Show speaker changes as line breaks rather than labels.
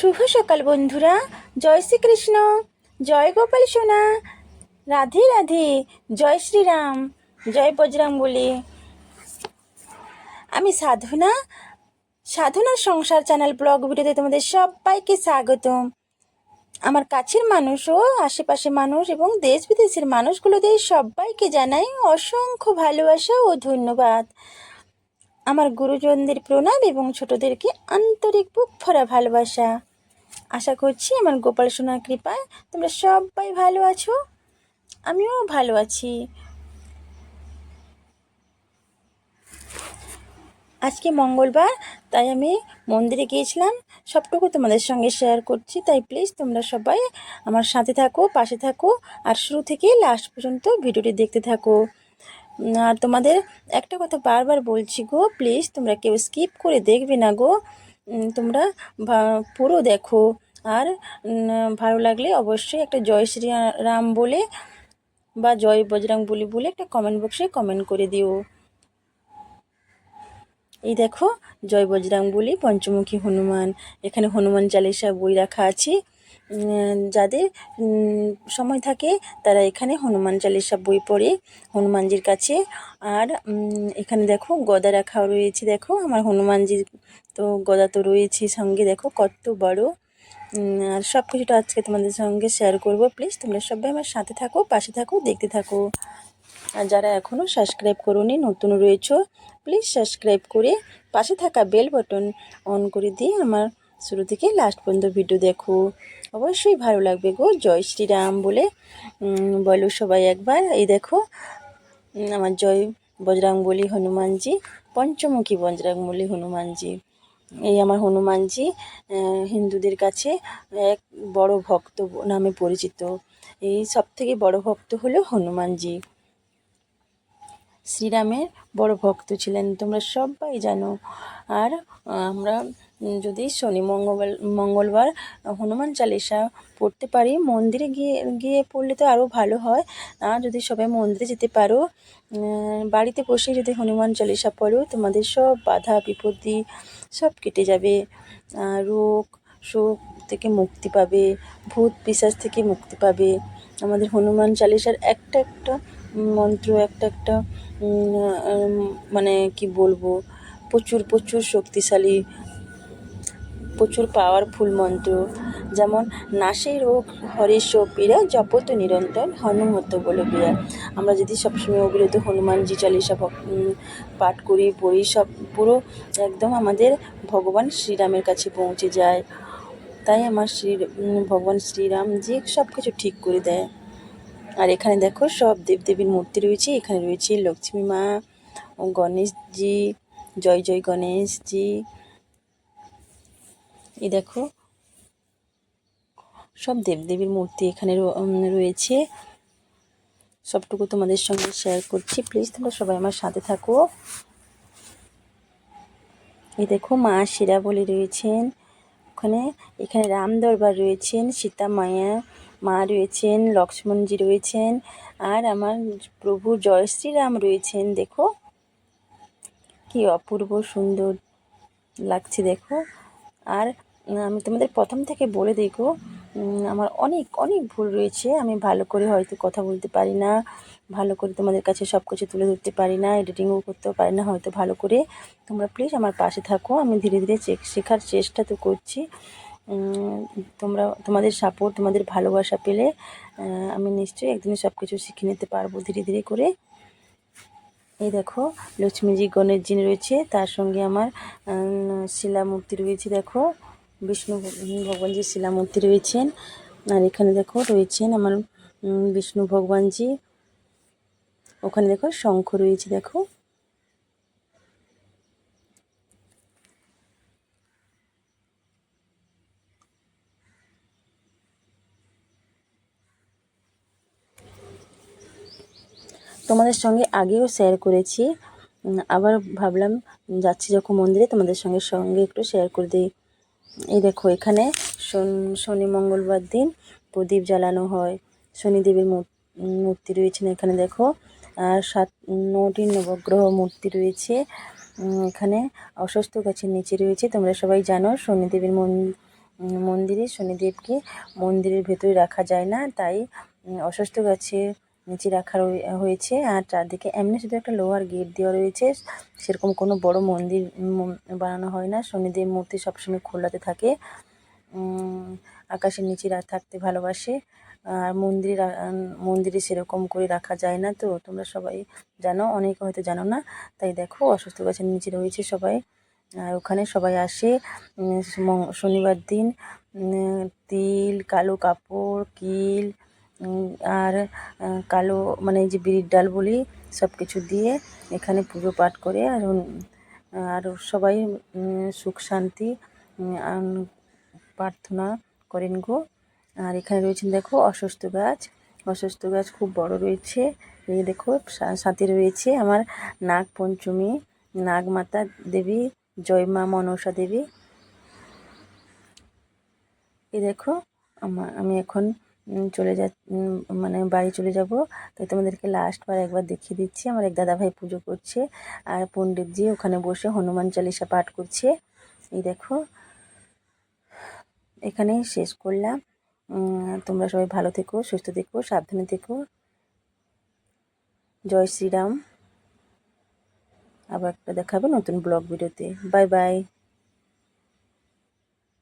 শুভ সকাল বন্ধুরা। জয় শ্রীকৃষ্ণ। জয় গোপাল সোনা। রাধে রাধে। জয় শ্রীরাম। জয় বজরাম বলি আমি সাধনা। সাধনার সংসার চ্যানেল ব্লগ ভিডিওতে তোমাদের সবাইকে স্বাগতম। আমার কাছের মানুষ ও আশেপাশে মানুষ এবং দেশ বিদেশের মানুষগুলোদের সবাইকে জানাই অসংখ্য ভালোবাসা ও ধন্যবাদ। আমার গুরুজনদের প্রণাম এবং ছোটদেরকে আন্তরিক বুক ভরা ভালোবাসা। আশা করছি আমার গোপাল সোনার কৃপায় তোমরা সবাই ভালো আছো। আমিও ভালো আছি। আজকে মঙ্গলবার, তাই আমি মন্দিরে গিয়েছিলাম। সবটুকু তোমাদের সঙ্গে শেয়ার করছি, তাই প্লিজ তোমরা সবাই আমার সাথে থাকো, পাশে থাকো, আর শুরু থেকে লাস্ট পর্যন্ত ভিডিওটি দেখতে থাকো। আর তোমাদের একটা কথা বারবার বলছি গো প্লিজ তোমরা কেউ স্কিপ করে দেখবে না গো। তোমরা পুরো দেখো। আর ভালো লাগলে অবশ্যই একটা জয় শ্রী রাম বলে বা জয় বজরং বলি বলে একটা কমেন্ট বক্সে কমেন্ট করে দিও। এই দেখো, জয় বজরাং বলি পঞ্চমুখী হনুমান। এখানে হনুমান চালিসা বই রাখা আছে। যাদের সময় থাকে তারা এখানে হনুমান চালিসা বই পড়ে, হনুমানজির কাছে। আর এখানে দেখো গদা রাখা রয়েছে। দেখো আমার হনুমানজির তো গদা তো রয়েছে সঙ্গে। দেখো কত বড়। আর সব কিছুটা আজকে তোমাদের সঙ্গে শেয়ার করব। প্লিজ তোমরা সবাই আমার সাথে থাকো, পাশে থাকো, দেখতে থাকো। আর যারা এখনও সাবস্ক্রাইব করোনি, নতুন রয়েছো প্লিজ সাবস্ক্রাইব করে পাশে থাকা বেল বাটন অন করে দিয়ে আমার শুরু থেকে লাস্ট পর্যন্ত ভিডিও দেখো। অবশ্যই ভালো লাগবে গো। জয় শ্রীরাম বলে বলো সবাই একবার। এই দেখো আমার জয় বজরাং বলি হনুমানজি, পঞ্চমুখী বজরাং বলি হনুমানজি। এই আমার হনুমানজি হিন্দুদের কাছে এক বড় ভক্ত নামে পরিচিত। এই সব থেকে বড় ভক্ত হলো হনুমানজি। শ্রীরামের বড় ভক্ত ছিলেন, তোমরা সবাই জানো। আর আমরা যদি শনি মঙ্গল মঙ্গলবার হনুমান চালিসা পড়তে পারি, মন্দিরে গিয়ে গিয়ে পড়লে তো আরও ভালো হয়। আর যদি সবাই মন্দিরে যেতে পারো বাড়িতে বসে যদি হনুমান চালিসা পড়ো, তোমাদের সব বাধা, বিপত্তি সব কেটে যাবে। রোগ, শোক থেকে মুক্তি পাবে, ভূত পিশাচ থেকে মুক্তি পাবে। আমাদের হনুমান চালিসার একটা একটা মন্ত্র, একটা একটা মানে কি বলব, প্রচুর প্রচুর শক্তিশালী প্রচুর পাওয়ারফুল মন্ত্র, যেমন নাসে রোগ হরে পীড়া জপত নিরন্তর হনুমত বলে বিয়া আমরা যদি সবসময় ওগুলো তো হনুমানজি চালিসা পাঠ করি, পড়ি, সব পুরো একদম আমাদের ভগবান শ্রীরামের কাছে পৌঁছে যায়। তাই আমার শ্রী ভগবান শ্রীরাম যে সব কিছু ঠিক করে দেয়। আর এখানে দেখো সব দেবদেবীর মূর্তি রয়েছে, এখানে রয়েছে লক্ষ্মী মা গণেশজি, জয় জয় গণেশজি এই দেখো। সব দেবদেবীর মূর্তি এখানে রয়েছে। সবটুকু তোমাদের সঙ্গে শেয়ার করছি। প্লিজ তোমরা সবাই আমার সাথে থাকো। এই দেখো, মা শিরা বলে রয়েছেন। ওখানে, এখানে রাম দরবার রয়েছেন, সীতা মায়া, মা রয়েছেন, লক্ষ্মণজি রয়েছেন, আর আমার প্রভু জয় শ্রীরাম রয়েছেন। দেখো, কি অপূর্ব সুন্দর লাগছে, দেখো। আর আমি তোমাদের প্রথম থেকে বলে দেখো আমার অনেক অনেক ভুল রয়েছে। আমি ভালো করে হয়তো কথা বলতে পারি না, ভালো করে তোমাদের কাছে সব কিছু তুলে ধরতে পারি না এডিটিংও করতেও পারি না, হয়তো ভালো করে। তোমরা প্লিজ আমার পাশে থাকো, আমি ধীরে ধীরে শেখার চেষ্টা তো করছি। তোমরা, তোমাদের সাপোর্ট তোমাদের ভালোবাসা পেলে আমি নিশ্চয়ই একদিনে সব কিছু শিখে নিতে পারব ধীরে ধীরে করে। এই দেখো, লক্ষ্মীজি গণেশজি রয়েছে, তার সঙ্গে আমার শিলামূর্তি রয়েছে, দেখো। বিষ্ণু ভগবানজির শিলামূর্তি রয়েছেন। আর এখানে দেখো রয়েছেন আমার বিষ্ণু ভগবানজি। ওখানে দেখো শঙ্খ রয়েছে, দেখো। তোমাদের সঙ্গে আগেও শেয়ার করেছি। আবার ভাবলাম যাচ্ছি যখন মন্দিরে, তোমাদের সঙ্গে সঙ্গে একটু শেয়ার করে দিই। এই দেখো, এখানে শন- মঙ্গলবার দিন প্রদীপ জ্বালানো হয়। শনিদেবের মূর- মূর্তি রয়েছেন এখানে, দেখো। আর সাত, নটি নবগ্রহ মূর্তি রয়েছে। এখানে অসুস্থ গাছের নিচে রয়েছে। তোমরা সবাই জানো, শনিদেবের মন, মন্দিরে শনিদেবকে মন্দিরের ভেতরে রাখা যায় না। তাই অস্বস্ত গাছের নিচে রাখা হয়েছে। আর চারদিকে এমনি শুধু একটা লোহার গেট দেওয়া রয়েছে। সেরকম কোনো বড় মন্দির বানানো হয় না। শনিদেব মূর্তি সবসময় খোলাতে থাকে। আকাশের নিচে থাকতে ভালোবাসে। আর মন্দিরে মন্দিরে সেরকম করে রাখা যায় না তো। তোমরা সবাই জানো, অনেকে হয়তো জানো না। তাই দেখো, অসুস্থ গাছের নিচে রয়েছে সবাই। আর ওখানে সবাই আসে। শনিবার দিন। তিল, কালো কাপড়, কিল আর কালো মানে যে বিড়ির ডাল বলি সব কিছু দিয়ে এখানে পুজো পাঠ করে আর আর সবাই সুখ শান্তি প্রার্থনা করেন গো। আর এখানে রয়েছেন দেখো অসুস্থ গাছ অসুস্থ গাছ খুব বড় রয়েছে। এই দেখো সাথে রয়েছে আমার নাগ পঞ্চমী নাগমাতা দেবী, জয় মা মনসা দেবী। এই দেখো আমি এখন চলে যা মানে বাড়ি চলে যাব। তাই তোমাদেরকে লাস্ট বার একবার দেখিয়ে দিচ্ছি। আমার এক দাদাভাই পুজো করছে আর পণ্ডিতজি ওখানে বসে হনুমান চালিসা পাঠ করছে। এই দেখো, এখানেই শেষ করলাম। তোমরা সবাই ভালো থেকো, সুস্থ থেকো, সাবধানে থেকো। জয় শ্রীরাম। আবার একটা দেখাবে নতুন ব্লগ ভিডিওতে। Bye bye